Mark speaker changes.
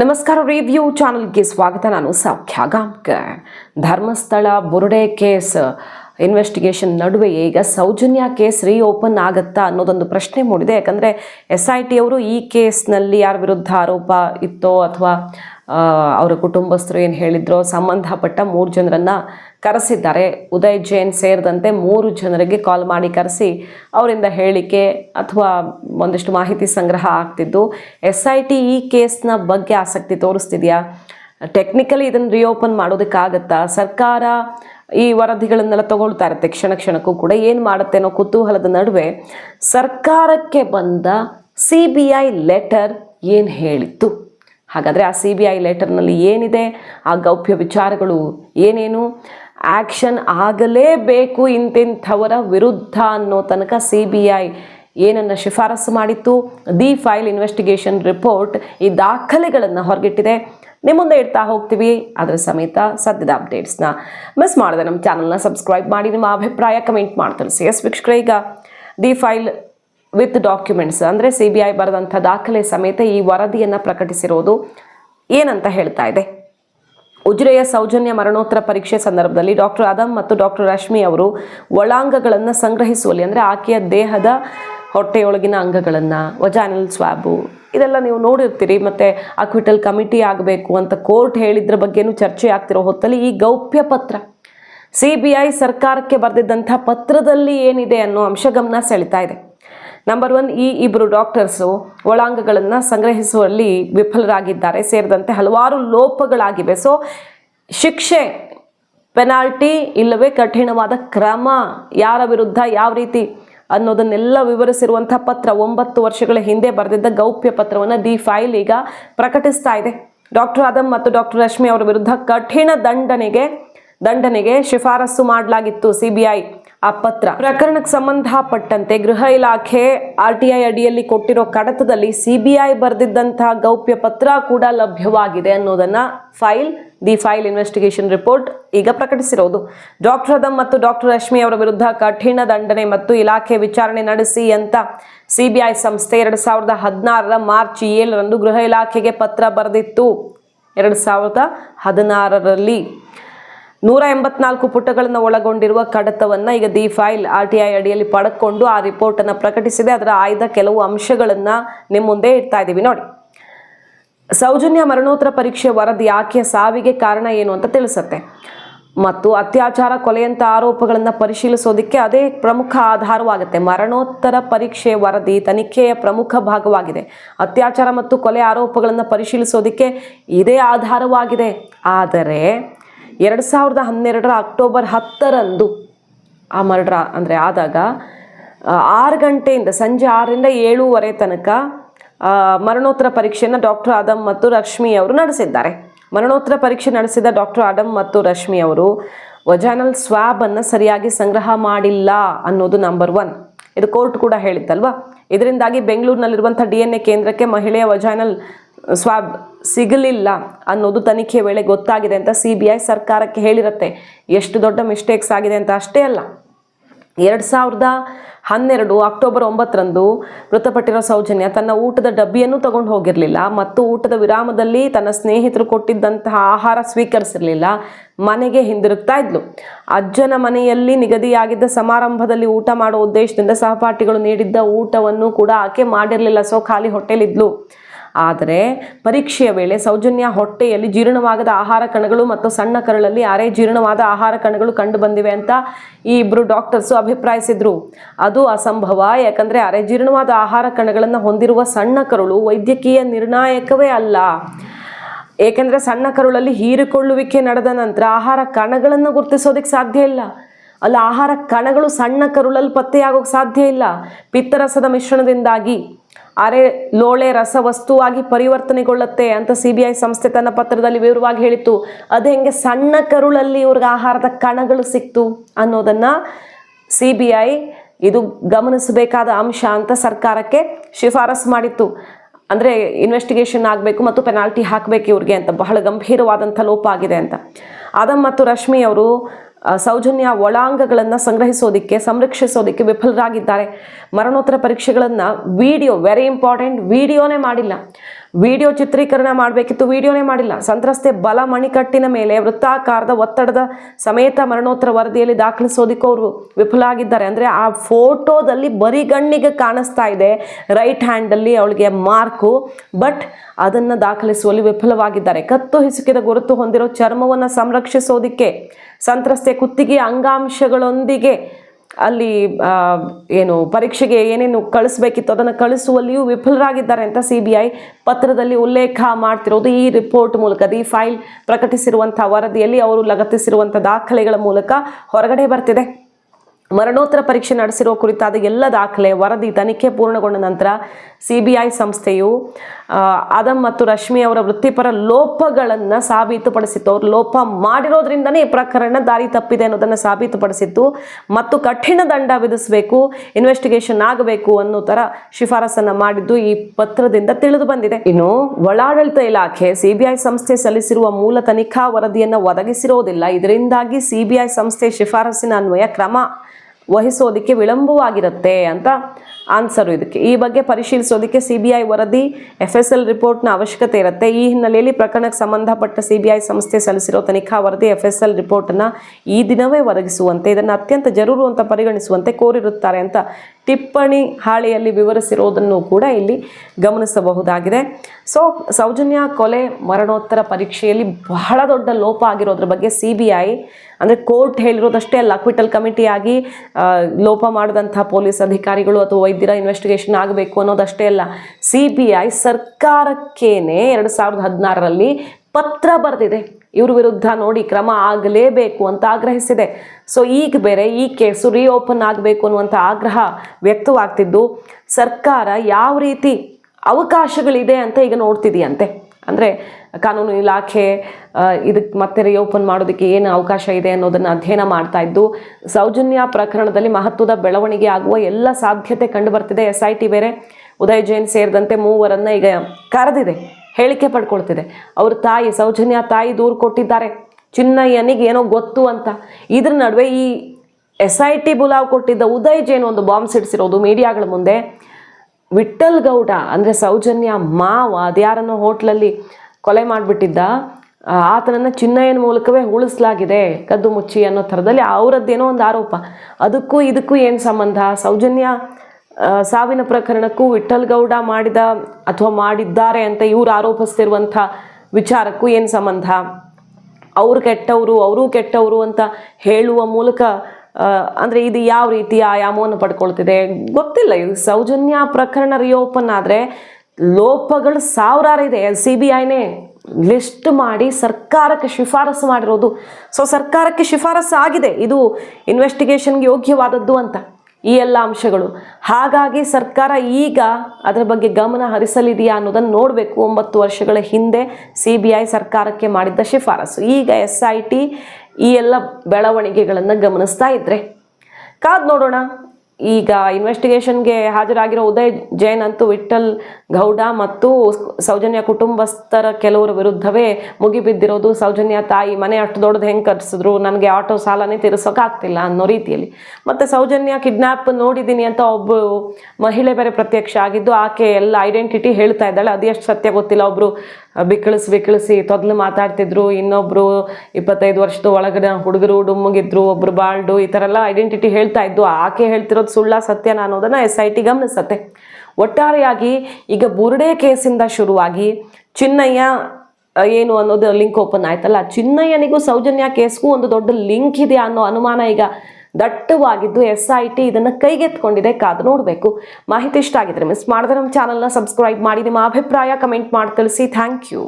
Speaker 1: ನಮಸ್ಕಾರ ರಿವ್ಯೂ ಚಾನಲ್ಗೆ ಸ್ವಾಗತ. ನಾನು ಸೌಖ್ಯ ಧರ್ಮಸ್ಥಳ ಬುರುಡೆ ಕೇಸ್ ಇನ್ವೆಸ್ಟಿಗೇಷನ್ ನಡುವೆ ಈಗ ಸೌಜನ್ಯ ಕೇಸ್ ರೀಓಪನ್ ಆಗುತ್ತಾ ಅನ್ನೋದೊಂದು ಪ್ರಶ್ನೆ ಮೂಡಿದೆ. ಯಾಕಂದರೆ ಎಸ್ ಐ ಟಿ ಅವರು ಈ ಕೇಸ್ನಲ್ಲಿ ಯಾರ ವಿರುದ್ಧ ಆರೋಪ ಇತ್ತೋ ಅಥವಾ ಅವರ ಕುಟುಂಬಸ್ಥರು ಏನು ಹೇಳಿದ್ರೋ, ಸಂಬಂಧಪಟ್ಟ ಮೂರು ಜನರನ್ನು ಕರೆಸಿದ್ದಾರೆ. ಉದಯ್ ಜೈನ್ ಸೇರಿದಂತೆ ಮೂರು ಜನರಿಗೆ ಕಾಲ್ ಮಾಡಿ ಕರೆಸಿ ಅವರಿಂದ ಹೇಳಿಕೆ ಅಥವಾ ಒಂದಿಷ್ಟು ಮಾಹಿತಿ ಸಂಗ್ರಹ ಆಗ್ತಿದ್ದು. ಎಸ್ ಐ ಟಿ ಈ ಕೇಸ್ನ ಬಗ್ಗೆ ಆಸಕ್ತಿ ತೋರಿಸ್ತಿದೆಯಾ? ಟೆಕ್ನಿಕಲಿ ಇದನ್ನು ರಿಓಪನ್ ಮಾಡೋದಕ್ಕಾಗತ್ತಾ? ಸರ್ಕಾರ ಈ ವರದಿಗಳನ್ನೆಲ್ಲ ತಗೊಳ್ತಾ ಇರುತ್ತೆ, ಕ್ಷಣ ಕ್ಷಣಕ್ಕೂ ಕೂಡ. ಏನು ಮಾಡುತ್ತೆ ಅನ್ನೋ ಕುತೂಹಲದ ನಡುವೆ ಸರ್ಕಾರಕ್ಕೆ ಬಂದ ಸಿ ಬಿ ಐ ಲೆಟರ್ ಏನು ಹೇಳಿತ್ತು? ಹಾಗಾದರೆ ಆ ಸಿ ಬಿ ಐ ಲೆಟರ್ನಲ್ಲಿ ಏನಿದೆ? ಆ ಗೌಪ್ಯ ವಿಚಾರಗಳು ಏನೇನು? ಆ್ಯಕ್ಷನ್ ಆಗಲೇಬೇಕು ಇಂತಿಂಥವರ ವಿರುದ್ಧ ಅನ್ನೋ ತನಕ ಸಿ ಬಿ ಐ ಏನನ್ನು ಶಿಫಾರಸು ಮಾಡಿತ್ತು? ದಿ ಫೈಲ್ ಇನ್ವೆಸ್ಟಿಗೇಷನ್ ರಿಪೋರ್ಟ್ ಈ ದಾಖಲೆಗಳನ್ನು ಹೊರಗಿಟ್ಟಿದೆ. ನಿಮ್ಮ ಮುಂದೆ ಇಡ್ತಾ ಹೋಗ್ತೀವಿ. ಅದರ ಸಮೇತ ಸದ್ಯದ ಅಪ್ಡೇಟ್ಸ್ನ ಮಿಸ್ ಮಾಡಿದೆ ನಮ್ಮ ಚಾನಲ್ನ ಸಬ್ಸ್ಕ್ರೈಬ್ ಮಾಡಿ, ನಿಮ್ಮ ಅಭಿಪ್ರಾಯ ಕಮೆಂಟ್ ಮಾಡಿ ಸಿ ಎಸ್ ವೀಕ್ಷಕರೇ, ಈಗ ದಿ ಫೈಲ್ ವಿತ್ ಡಾಕ್ಯುಮೆಂಟ್ಸ್ ಅಂದರೆ ಸಿ ಬಿ ಐ ಬರೆದಂಥ ದಾಖಲೆ ಸಮೇತ ಈ ವರದಿಯನ್ನು ಪ್ರಕಟಿಸಿರೋದು ಏನಂತ ಹೇಳ್ತಾ ಇದೆ. ಉಜಿರೆಯ ಸೌಜನ್ಯ ಮರಣೋತ್ತರ ಪರೀಕ್ಷೆ ಸಂದರ್ಭದಲ್ಲಿ ಡಾಕ್ಟರ್ ಅದಮ್ ಮತ್ತು ಡಾಕ್ಟರ್ ರಶ್ಮಿ ಅವರು ಒಳಾಂಗಗಳನ್ನು ಸಂಗ್ರಹಿಸುವಲ್ಲಿ ಅಂದರೆ ಆಕೆಯ ದೇಹದ ಹೊಟ್ಟೆಯೊಳಗಿನ ಅಂಗಗಳನ್ನು ವಜಾನಲ್ ಸ್ವಾಬು ಇದೆಲ್ಲ ನೀವು ನೋಡಿರ್ತೀರಿ. ಮತ್ತು ಅಕ್ವಿಟಲ್ ಕಮಿಟಿ ಆಗಬೇಕು ಅಂತ ಕೋರ್ಟ್ ಹೇಳಿದ್ರ ಬಗ್ಗೆನೂ ಚರ್ಚೆ ಆಗ್ತಿರೋ ಹೊತ್ತಲ್ಲಿ ಈ ಗೌಪ್ಯ ಪತ್ರ ಸಿ ಸರ್ಕಾರಕ್ಕೆ ಬರೆದಿದ್ದಂಥ ಪತ್ರದಲ್ಲಿ ಏನಿದೆ ಅನ್ನೋ ಅಂಶ ಗಮನ ಸೆಳಿತಾ ಇದೆ. ನಂಬರ್ ಒನ್ ಈ ಇಬ್ಬರು ಡಾಕ್ಟರ್ಸು ಒಳಾಂಗಗಳನ್ನು ಸಂಗ್ರಹಿಸುವಲ್ಲಿ ವಿಫಲರಾಗಿದ್ದಾರೆ. ಸೇರಿದಂತೆ ಹಲವಾರು ಲೋಪಗಳಾಗಿವೆ. ಸೊ ಶಿಕ್ಷೆ ಪೆನಾಲ್ಟಿ ಇಲ್ಲವೇ ಕಠಿಣವಾದ ಕ್ರಮ ಯಾರ ವಿರುದ್ಧ, ಯಾವ ರೀತಿ ಅನ್ನೋದನ್ನೆಲ್ಲ ವಿವರಿಸಿರುವಂಥ ಪತ್ರ ಒಂಬತ್ತು ವರ್ಷಗಳ ಹಿಂದೆ ಬರೆದಿದ್ದ ಗೌಪ್ಯ ಪತ್ರವನ್ನು ದಿ ಫೈಲ್ ಈಗ ಪ್ರಕಟಿಸ್ತಾ ಇದೆ. ಡಾಕ್ಟರ್ ಆದಮ್ ಮತ್ತು ಡಾಕ್ಟರ್ ರಶ್ಮಿ ಅವರ ವಿರುದ್ಧ ಕಠಿಣ ದಂಡನೆಗೆ ದಂಡನೆಗೆ ಶಿಫಾರಸು ಮಾಡಲಾಗಿತ್ತು. ಸಿಬಿಐ ಆ ಪತ್ರ. ಪ್ರಕರಣಕ್ಕೆ ಸಂಬಂಧಪಟ್ಟಂತೆ ಗೃಹ ಇಲಾಖೆ ಆರ್ ಟಿ ಐ ಅಡಿಯಲ್ಲಿ ಕೊಟ್ಟಿರೋ ಕಡತದಲ್ಲಿ ಸಿಬಿಐ ಬರೆದಿದ್ದಂತಹ ಗೌಪ್ಯ ಪತ್ರ ಕೂಡ ಲಭ್ಯವಾಗಿದೆ ಅನ್ನೋದನ್ನ file, the file investigation report ಈಗ ಪ್ರಕಟಿಸಿರೋದು. ಡಾಕ್ಟರ್ ಅದಮ್ ಮತ್ತು ಡಾಕ್ಟರ್ ರಶ್ಮಿ ಅವರ ವಿರುದ್ಧ ಕಠಿಣ ದಂಡನೆ ಮತ್ತು ಇಲಾಖೆ ವಿಚಾರಣೆ ನಡೆಸಿ ಅಂತ ಸಿಬಿಐ ಸಂಸ್ಥೆ ಎರಡು ಸಾವಿರದ ಹದಿನಾರರ ಮಾರ್ಚ್ ಏಳರಂದು ಗೃಹ ಇಲಾಖೆಗೆ ಪತ್ರ ಬರೆದಿತ್ತು. ಎರಡು ಸಾವಿರದ ಹದಿನಾರರಲ್ಲಿ ನೂರ ಎಂಬತ್ನಾಲ್ಕು ಪುಟಗಳನ್ನು ಒಳಗೊಂಡಿರುವ ಕಡತವನ್ನು ಈಗ the file R T I ಅಡಿಯಲ್ಲಿ ಪಡ್ಕೊಂಡು ಆ ರಿಪೋರ್ಟನ್ನು ಪ್ರಕಟಿಸಿದೆ. ಅದರ ಆಯ್ದ ಕೆಲವು ಅಂಶಗಳನ್ನು ನಿಮ್ಮ ಮುಂದೆ ಇಡ್ತಾ ಇದ್ದೀವಿ ನೋಡಿ. ಸೌಜನ್ಯ ಮರಣೋತ್ತರ ಪರೀಕ್ಷೆ ವರದಿ ಆಕೆಯ ಸಾವಿಗೆ ಕಾರಣ ಏನು ಅಂತ ತಿಳಿಸುತ್ತೆ. ಮತ್ತು ಅತ್ಯಾಚಾರ ಕೊಲೆಯಂಥ ಆರೋಪಗಳನ್ನು ಪರಿಶೀಲಿಸೋದಕ್ಕೆ ಅದೇ ಪ್ರಮುಖ ಆಧಾರವಾಗುತ್ತೆ. ಮರಣೋತ್ತರ ಪರೀಕ್ಷೆ ವರದಿ ತನಿಖೆಯ ಪ್ರಮುಖ ಭಾಗವಾಗಿದೆ. ಅತ್ಯಾಚಾರ ಮತ್ತು ಕೊಲೆ ಆರೋಪಗಳನ್ನು ಪರಿಶೀಲಿಸೋದಕ್ಕೆ ಇದೇ ಆಧಾರವಾಗಿದೆ. ಆದರೆ ಎರಡು ಸಾವಿರದ ಹನ್ನೆರಡರ ಅಕ್ಟೋಬರ್ ಹತ್ತರಂದು ಆ ಮರ್ಡ್ರ ಅಂದರೆ ಆದಾಗ ಆರು ಗಂಟೆಯಿಂದ ಸಂಜೆ ಆರರಿಂದ ಏಳೂವರೆ ತನಕ ಮರಣೋತ್ತರ ಪರೀಕ್ಷೆಯನ್ನು ಡಾಕ್ಟರ್ ಆದಮ್ ಮತ್ತು ರಶ್ಮಿ ಅವರು ನಡೆಸಿದ್ದಾರೆ. ಮರಣೋತ್ತರ ಪರೀಕ್ಷೆ ನಡೆಸಿದ ಡಾಕ್ಟರ್ ಆಡಮ್ ಮತ್ತು ರಶ್ಮಿ ಅವರು, ವಜಾನಲ್ ಸ್ವಾಬನ್ನು ಸರಿಯಾಗಿ ಸಂಗ್ರಹ ಮಾಡಿಲ್ಲ ಅನ್ನೋದು ನಂಬರ್ ಒನ್. ಇದು ಕೋರ್ಟ್ ಕೂಡ ಹೇಳಿತ್ತಲ್ವಾ? ಇದರಿಂದಾಗಿ ಬೆಂಗಳೂರಿನಲ್ಲಿರುವಂಥ ಡಿ ಎನ್ ಎ ಕೇಂದ್ರಕ್ಕೆ ಮಹಿಳೆಯ ವಜಾನಲ್ ಸ್ವಾಬ್ ಸಿಗಲಿಲ್ಲ ಅನ್ನೋದು ತನಿಖೆ ವೇಳೆ ಗೊತ್ತಾಗಿದೆ ಅಂತ ಸಿ ಬಿ ಐ ಸರ್ಕಾರಕ್ಕೆ ಹೇಳಿರುತ್ತೆ. ಎಷ್ಟು ದೊಡ್ಡ ಮಿಸ್ಟೇಕ್ಸ್ ಆಗಿದೆ ಅಂತ ಅಷ್ಟೇ ಅಲ್ಲ. ಎರಡು ಸಾವಿರದ ಹನ್ನೆರಡು ಅಕ್ಟೋಬರ್ ಒಂಬತ್ತರಂದು ಮೃತಪಟ್ಟಿರೋ ಸೌಜನ್ಯ ತನ್ನ ಊಟದ ಡಬ್ಬಿಯನ್ನು ತಗೊಂಡು ಹೋಗಿರಲಿಲ್ಲ ಮತ್ತು ಊಟದ ವಿರಾಮದಲ್ಲಿ ತನ್ನ ಸ್ನೇಹಿತರು ಕೊಟ್ಟಿದ್ದಂತಹ ಆಹಾರ ಸ್ವೀಕರಿಸಿರಲಿಲ್ಲ. ಮನೆಗೆ ಹಿಂದಿರುಗ್ತಾ ಇದ್ಲು. ಅಜ್ಜನ ಮನೆಯಲ್ಲಿ ನಿಗದಿಯಾಗಿದ್ದ ಸಮಾರಂಭದಲ್ಲಿ ಊಟ ಮಾಡುವ ಉದ್ದೇಶದಿಂದ ಸಹಪಾಠಿಗಳು ನೀಡಿದ್ದ ಊಟವನ್ನು ಕೂಡ ಆಕೆ ಮಾಡಿರಲಿಲ್ಲ. ಸೊ, ಖಾಲಿ ಹೊಟ್ಟೆಲಿದ್ಲು. ಆದರೆ ಪರೀಕ್ಷೆಯ ವೇಳೆ ಸೌಜನ್ಯ ಹೊಟ್ಟೆಯಲ್ಲಿ ಜೀರ್ಣವಾಗದ ಆಹಾರ ಕಣಗಳು ಮತ್ತು ಸಣ್ಣ ಕರಳಲ್ಲಿ ಅರೆ ಜೀರ್ಣವಾದ ಆಹಾರ ಕಣಗಳು ಕಂಡು ಬಂದಿವೆ ಅಂತ ಈ ಇಬ್ಬರು ಡಾಕ್ಟರ್ಸು ಅಭಿಪ್ರಾಯಿಸಿದ್ರು. ಅದು ಅಸಂಭವ, ಯಾಕಂದರೆ ಅರೆ ಜೀರ್ಣವಾದ ಆಹಾರ ಕಣಗಳನ್ನು ಹೊಂದಿರುವ ಸಣ್ಣ ಕರುಳು ವೈದ್ಯಕೀಯ ನಿರ್ಣಾಯಕವೇ ಅಲ್ಲ. ಏಕೆಂದರೆ ಸಣ್ಣ ಕರುಳಲ್ಲಿ ಹೀರಿಕೊಳ್ಳುವಿಕೆ ನಡೆದ ನಂತರ ಆಹಾರ ಕಣಗಳನ್ನು ಗುರುತಿಸೋದಕ್ಕೆ ಸಾಧ್ಯ ಇಲ್ಲ. ಅಲ್ಲ, ಆಹಾರ ಕಣಗಳು ಸಣ್ಣ ಕರುಳಲ್ಲಿ ಪತ್ತೆಯಾಗೋಕ್ಕೆ ಸಾಧ್ಯ ಇಲ್ಲ. ಪಿತ್ತರಸದ ಮಿಶ್ರಣದಿಂದಾಗಿ ಅರೆ ಲೋಳೆ ರಸ ವಸ್ತುವಾಗಿ ಪರಿವರ್ತನೆಗೊಳ್ಳುತ್ತೆ ಅಂತ ಸಿ ಬಿ ಐ ಸಂಸ್ಥೆ ತನ್ನ ಪತ್ರದಲ್ಲಿ ವಿವರವಾಗಿ ಹೇಳಿತ್ತು. ಅದು ಹೆಂಗೆ ಸಣ್ಣ ಕರುಳಲ್ಲಿ ಇವ್ರಿಗೆ ಆಹಾರದ ಕಣಗಳು ಸಿಕ್ತು ಅನ್ನೋದನ್ನು ಸಿ ಬಿ ಐ ಇದು ಗಮನಿಸಬೇಕಾದ ಅಂಶ ಅಂತ ಸರ್ಕಾರಕ್ಕೆ ಶಿಫಾರಸ್ ಮಾಡಿತ್ತು. ಅಂದರೆ ಇನ್ವೆಸ್ಟಿಗೇಷನ್ ಆಗಬೇಕು ಮತ್ತು ಪೆನಾಲ್ಟಿ ಹಾಕಬೇಕು ಇವ್ರಿಗೆ ಅಂತ ಬಹಳ ಗಂಭೀರವಾದಂಥ ಲೋಪ ಆಗಿದೆ ಅಂತ. ಆದಮ್ ಮತ್ತು ರಶ್ಮಿ ಅವರು ಸೌಜನ್ಯ ಒಳಾಂಗಗಳನ್ನು ಸಂಗ್ರಹಿಸೋದಕ್ಕೆ ಸಂರಕ್ಷಿಸೋದಕ್ಕೆ ವಿಫಲರಾಗಿದ್ದಾರೆ. ಮರಣೋತ್ತರ ಪರೀಕ್ಷೆಗಳನ್ನು ವಿಡಿಯೋ ವೆರಿ ಇಂಪಾರ್ಟೆಂಟ್ ವಿಡಿಯೋನೇ ಮಾಡಿಲ್ಲ. ವಿಡಿಯೋ ಚಿತ್ರೀಕರಣ ಮಾಡಬೇಕಿತ್ತು. ವಿಡಿಯೋನೇ ಮಾಡಿಲ್ಲ. ಸಂತ್ರಸ್ತೆ ಬಲ ಮಣಿಕಟ್ಟಿನ ಮೇಲೆ ವೃತ್ತಾಕಾರದ ಒತ್ತಡದ ಸಮೇತ ಮರಣೋತ್ತರ ವರದಿಯಲ್ಲಿ ದಾಖಲಿಸೋದಿಕ್ಕೆ ಅವರು ವಿಫಲ ಆಗಿದ್ದಾರೆ. ಅಂದರೆ ಆ ಫೋಟೋದಲ್ಲಿ ಬರಿಗಣ್ಣಿಗೆ ಕಾಣಿಸ್ತಾ ಇದೆ. ರೈಟ್ ಹ್ಯಾಂಡಲ್ಲಿ ಅವಳಿಗೆ ಮಾರ್ಕು. ಬಟ್ ಅದನ್ನು ದಾಖಲಿಸುವಲ್ಲಿ ವಿಫಲವಾಗಿದ್ದಾರೆ. ಕತ್ತು ಹಿಸುಕಿದ ಗುರುತು ಹೊಂದಿರೋ ಚರ್ಮವನ್ನು ಸಂರಕ್ಷಿಸೋದಿಕ್ಕೆ ಸಂತ್ರಸ್ತೆ ಕುತ್ತಿಗೆ ಅಂಗಾಂಶಗಳೊಂದಿಗೆ ಅಲ್ಲಿ ಏನು ಪರೀಕ್ಷೆಗೆ ಏನೇನು ಕಳಿಸ್ಬೇಕಿತ್ತು ಅದನ್ನು ಕಳಿಸುವಲ್ಲಿಯೂ ವಿಫಲರಾಗಿದ್ದಾರೆ ಅಂತ ಸಿ ಪತ್ರದಲ್ಲಿ ಉಲ್ಲೇಖ ಮಾಡ್ತಿರೋದು. ಈ ರಿಪೋರ್ಟ್ ಮೂಲಕ ಈ ಫೈಲ್ ಪ್ರಕಟಿಸಿರುವಂಥ ವರದಿಯಲ್ಲಿ ಅವರು ಲಗತ್ತಿಸಿರುವಂಥ ದಾಖಲೆಗಳ ಮೂಲಕ ಹೊರಗಡೆ ಬರ್ತಿದೆ. ಮರಣೋತ್ತರ ಪರೀಕ್ಷೆ ನಡೆಸಿರುವ ಕುರಿತಾದ ಎಲ್ಲ ದಾಖಲೆ ವರದಿ ತನಿಖೆ ಪೂರ್ಣಗೊಂಡ ನಂತರ ಸಿ ಬಿ ಐ ಸಂಸ್ಥೆಯು ಅದಮ್ ಮತ್ತು ರಶ್ಮಿ ಅವರ ವೃತ್ತಿಪರ ಲೋಪಗಳನ್ನು ಸಾಬೀತುಪಡಿಸಿತ್ತು. ಅವರು ಲೋಪ ಮಾಡಿರೋದ್ರಿಂದನೇ ಈ ಪ್ರಕರಣ ದಾರಿ ತಪ್ಪಿದೆ ಅನ್ನೋದನ್ನು ಸಾಬೀತುಪಡಿಸಿತ್ತು ಮತ್ತು ಕಠಿಣ ದಂಡ ವಿಧಿಸಬೇಕು ಇನ್ವೆಸ್ಟಿಗೇಷನ್ ಆಗಬೇಕು ಅನ್ನೋ ಥರ ಶಿಫಾರಸನ್ನು ಮಾಡಿದ್ದು ಈ ಪತ್ರದಿಂದ ತಿಳಿದು ಬಂದಿದೆ. ಇನ್ನು ಒಳಾಡಳಿತ ಇಲಾಖೆ ಸಿಬಿಐ ಸಂಸ್ಥೆ ಸಲ್ಲಿಸಿರುವ ಮೂಲ ತನಿಖಾ ವರದಿಯನ್ನು ಒದಗಿಸಿರೋದಿಲ್ಲ. ಇದರಿಂದಾಗಿ ಸಿಬಿಐ ಸಂಸ್ಥೆ ಶಿಫಾರಸಿನ ಅನ್ವಯ ಕ್ರಮ ವಹಿಸೋದಕ್ಕೆ ವಿಳಂಬವಾಗಿರುತ್ತೆ ಅಂತ ಆನ್ಸರು ಇದಕ್ಕೆ. ಈ ಬಗ್ಗೆ ಪರಿಶೀಲಿಸೋದಕ್ಕೆ ಸಿ ಬಿ ಐ ವರದಿ ಎಫ್ ಎಸ್ ಎಲ್ ರಿಪೋರ್ಟ್ನ ಅವಶ್ಯಕತೆ ಇರುತ್ತೆ. ಈ ಹಿನ್ನೆಲೆಯಲ್ಲಿ ಪ್ರಕರಣಕ್ಕೆ ಸಂಬಂಧಪಟ್ಟ ಸಿ ಬಿ ಐ ಸಂಸ್ಥೆ ಸಲ್ಲಿಸಿರೋ ತನಿಖಾ ವರದಿ ಎಫ್ ಎಸ್ ಎಲ್ ರಿಪೋರ್ಟನ್ನು ಈ ದಿನವೇ ಒದಗಿಸುವಂತೆ, ಇದನ್ನು ಅತ್ಯಂತ ಜರೂರು ಅಂತ ಪರಿಗಣಿಸುವಂತೆ ಕೋರಿರುತ್ತಾರೆ ಅಂತ ಟಿಪ್ಪಣಿ ಹಾಳೆಯಲ್ಲಿ ವಿವರಿಸಿರೋದನ್ನು ಕೂಡ ಇಲ್ಲಿ ಗಮನಿಸಬಹುದಾಗಿದೆ. ಸೊ, ಸೌಜನ್ಯ ಕೊಲೆ ಮರಣೋತ್ತರ ಪರೀಕ್ಷೆಯಲ್ಲಿ ಬಹಳ ದೊಡ್ಡ ಲೋಪ ಆಗಿರೋದ್ರ ಬಗ್ಗೆ ಸಿ ಬಿ ಐ ಅಂದರೆ ಕೋರ್ಟ್ ಹೇಳಿರೋದಷ್ಟೇ ಅಲ್ಲ, ಅಕ್ವಿಟಲ್ ಕಮಿಟಿಯಾಗಿ ಲೋಪ ಮಾಡಿದಂಥ ಪೊಲೀಸ್ ಅಧಿಕಾರಿಗಳು ಅಥವಾ ವೈದ್ಯರ ಇನ್ವೆಸ್ಟಿಗೇಷನ್ ಆಗಬೇಕು ಅನ್ನೋದಷ್ಟೇ ಅಲ್ಲ ಸಿ ಬಿ ಐ ಸರ್ಕಾರಕ್ಕೇನೆ ಎರಡು ಸಾವಿರದ ಹದಿನಾರರಲ್ಲಿ ಪತ್ರ ಬರೆದಿದೆ. ಇವ್ರ ವಿರುದ್ಧ ನೋಡಿ ಕ್ರಮ ಆಗಲೇಬೇಕು ಅಂತ ಆಗ್ರಹಿಸಿದೆ. ಸೊ ಈಗ ಬೇರೆ ಈ ಕೇಸು ರೀಓಪನ್ ಆಗಬೇಕು ಅನ್ನುವಂಥ ಆಗ್ರಹ ವ್ಯಕ್ತವಾಗ್ತಿದ್ದು, ಸರ್ಕಾರ ಯಾವ ರೀತಿ ಅವಕಾಶಗಳಿದೆ ಅಂತ ಈಗ ನೋಡ್ತಿದೆಯಂತೆ. ಅಂದರೆ ಕಾನೂನು ಇಲಾಖೆ ಇದಕ್ಕೆ ಮತ್ತೆ ರಿಓಪನ್ ಮಾಡೋದಕ್ಕೆ ಏನು ಅವಕಾಶ ಇದೆ ಅನ್ನೋದನ್ನು ಅಧ್ಯಯನ ಮಾಡ್ತಾ ಇದ್ದು, ಸೌಜನ್ಯ ಪ್ರಕರಣದಲ್ಲಿ ಮಹತ್ವದ ಬೆಳವಣಿಗೆ ಆಗುವ ಎಲ್ಲ ಸಾಧ್ಯತೆ ಕಂಡು ಬರ್ತಿದೆ ಎಸ್ ಐ ಟಿ ಬೇರೆ, ಉದಯ್ ಜೈನ್ ಸೇರಿದಂತೆ ಮೂವರನ್ನು ಈಗ ಕರೆದಿದೆ, ಹೇಳಿಕೆ ಪಡ್ಕೊಳ್ತಿದೆ. ಅವ್ರ ತಾಯಿ, ಸೌಜನ್ಯ ತಾಯಿ ದೂರು ಕೊಟ್ಟಿದ್ದಾರೆ. ಚಿನ್ನಯ್ಯನಿಗೆ ಏನೋ ಗೊತ್ತು ಅಂತ. ಇದ್ರ ನಡುವೆ ಈ ಎಸ್ ಐ ಟಿ ಬುಲಾವ್ ಕೊಟ್ಟಿದ್ದ ಉದಯ್ ಜೈನ್ ಒಂದು ಬಾಂಬ್ ಸಿಡಿಸಿರೋದು ಮೀಡಿಯಾಗಳ ಮುಂದೆ. ವಿಠಲ್ ಗೌಡ ಅಂದರೆ ಸೌಜನ್ಯ ಮಾವ, ಅದ್ಯಾರನ್ನೋ ಹೋಟ್ಲಲ್ಲಿ ಕೊಲೆ ಮಾಡಿಬಿಟ್ಟಿದ್ದ ಆತನನ್ನು ಚಿನ್ನಯ್ಯನ ಮೂಲಕವೇ ಉಳಿಸ್ಲಾಗಿದೆ, ಕದ್ದು ಮುಚ್ಚಿ ಅನ್ನೋ ಥರದಲ್ಲಿ ಅವರದ್ದೇನೋ ಒಂದು ಆರೋಪ. ಅದಕ್ಕೂ ಇದಕ್ಕೂ ಏನು ಸಂಬಂಧ? ಸೌಜನ್ಯ ಸಾವಿನ ಪ್ರಕರಣಕ್ಕೂ ವಿಠಲ್ ಗೌಡ ಮಾಡಿದ ಅಥವಾ ಮಾಡಿದ್ದಾರೆ ಅಂತ ಇವರು ಆರೋಪಿಸ್ತಿರುವಂಥ ವಿಚಾರಕ್ಕೂ ಏನು ಸಂಬಂಧ? ಅವರು ಕೆಟ್ಟವರು, ಅವರೂ ಕೆಟ್ಟವರು ಅಂತ ಹೇಳುವ ಮೂಲಕ ಅಂದರೆ ಇದು ಯಾವ ರೀತಿ ಆಯಾಮವನ್ನು ಪಡ್ಕೊಳ್ತಿದೆ? ಗೊತ್ತಿಲ್ಲ. ಇದು ಸೌಜನ್ಯ ಪ್ರಕರಣ ರಿಯೋಪನ್ ಆದರೆ ಲೋಪಗಳು ಸಾವಿರಾರು ಇದೆ ಸಿ ಬಿ ಐನೇ ಲಿಸ್ಟ್ ಮಾಡಿ ಸರ್ಕಾರಕ್ಕೆ ಶಿಫಾರಸು ಮಾಡಿರೋದು. ಸೊ ಸರ್ಕಾರಕ್ಕೆ ಶಿಫಾರಸು ಆಗಿದೆ. ಇದು ಇನ್ವೆಸ್ಟಿಗೇಷನ್ಗೆ ಯೋಗ್ಯವಾದದ್ದು ಅಂತ ಈ ಎಲ್ಲ ಅಂಶಗಳು. ಹಾಗಾಗಿ ಸರ್ಕಾರ ಈಗ ಅದರ ಬಗ್ಗೆ ಗಮನ ಹರಿಸಲಿದೆಯಾ ಅನ್ನೋದನ್ನು ನೋಡಬೇಕು. ಒಂಬತ್ತು ವರ್ಷಗಳ ಹಿಂದೆ ಸಿ ಬಿ ಐ ಸರ್ಕಾರಕ್ಕೆ ಮಾಡಿದ್ದ ಶಿಫಾರಸು. ಈಗ ಎಸ್ ಐ ಟಿ ಈ ಎಲ್ಲ ಬೆಳವಣಿಗೆಗಳನ್ನು ಗಮನಿಸ್ತಾ ಇದ್ದರೆ ಕಾದ್ ನೋಡೋಣ. ಈಗ ಇನ್ವೆಸ್ಟಿಗೇಷನ್ಗೆ ಹಾಜರಾಗಿರೋ ಉದಯ್ ಜೈನ್ ಅಂತೂ ವಿಠಲ್ ಗೌಡ ಮತ್ತು ಸೌಜನ್ಯ ಕುಟುಂಬಸ್ಥರ ಕೆಲವರ ವಿರುದ್ಧವೇ ಮುಗಿಬಿದ್ದಿರೋದು. ಸೌಜನ್ಯ ತಾಯಿ ಮನೆ ಅಷ್ಟು ದೊಡ್ಡದು ಹೆಂಗೆ ಕಟ್ಸಿದ್ರು ನನಗೆ ಆಟೋ ಸಾಲನೇ ತೀರಿಸೋಕ್ಕಾಗ್ತಿಲ್ಲ ಅನ್ನೋ ರೀತಿಯಲ್ಲಿ. ಮತ್ತು ಸೌಜನ್ಯ ಕಿಡ್ನ್ಯಾಪ್ ನೋಡಿದ್ದೀನಿ ಅಂತ ಒಬ್ಬ ಮಹಿಳೆ ಬೇರೆ ಪ್ರತ್ಯಕ್ಷ ಆಗಿದ್ದು, ಆಕೆ ಎಲ್ಲ ಐಡೆಂಟಿಟಿ ಹೇಳ್ತಾ ಇದ್ದಾಳೆ. ಅದು ಎಷ್ಟು ಸತ್ಯ ಗೊತ್ತಿಲ್ಲ. ಒಬ್ಬರು ಬಿಕ್ಕಳಿಸಿ ಬಿಕ್ಕಳಿಸಿ ತೊದಲು ಮಾತಾಡ್ತಿದ್ರು. ಇನ್ನೊಬ್ರು ಇಪ್ಪತ್ತೈದು ವರ್ಷದ ಒಳಗಡೆ ಹುಡುಗರು ಡುಮ್ಮಗಿದ್ರು, ಒಬ್ರು ಬಾಲ್ಡು ಈ ಥರ ಎಲ್ಲ ಐಡೆಂಟಿಟಿ ಹೇಳ್ತಾ ಇದ್ದು. ಆಕೆ ಹೇಳ್ತಿರೋದು ಸುಳ್ಳ ಸತ್ಯನ ಅನ್ನೋದನ್ನ ಎಸ್ ಐ ಟಿ ಗಮನಿಸತ್ತೆ. ಒಟ್ಟಾರೆಯಾಗಿ ಈಗ ಬುರುಡೆ ಕೇಸಿಂದ ಶುರುವಾಗಿ ಚಿನ್ನಯ್ಯ ಏನು ಅನ್ನೋದು ಲಿಂಕ್ ಓಪನ್ ಆಯ್ತಲ್ಲ? ಚಿನ್ನಯ್ಯನಿಗೂ ಸೌಜನ್ಯ ಕೇಸ್ಗೂ ಒಂದು ದೊಡ್ಡ ಲಿಂಕ್ ಇದೆ ಅನ್ನೋ ಅನುಮಾನ ಈಗ ದಟ್ಟವಾಗಿದ್ದು ಎಸ್ ಐ ಟಿ ಇದನ್ನು ಕೈಗೆತ್ಕೊಂಡಿದೆ ಕಾದು ನೋಡಬೇಕು. ಮಾಹಿತಿ ಇಷ್ಟ ಆಗಿದ್ರೆ ಮಿಸ್ ಮಾಡಿದ್ರೆ ನಮ್ಮ ಚಾನಲ್ನ ಸಬ್ಸ್ಕ್ರೈಬ್ ಮಾಡಿ, ನಿಮ್ಮ ಅಭಿಪ್ರಾಯ ಕಮೆಂಟ್ ಮಾಡಿ ತಿಳಿಸಿ ಥ್ಯಾಂಕ್ ಯು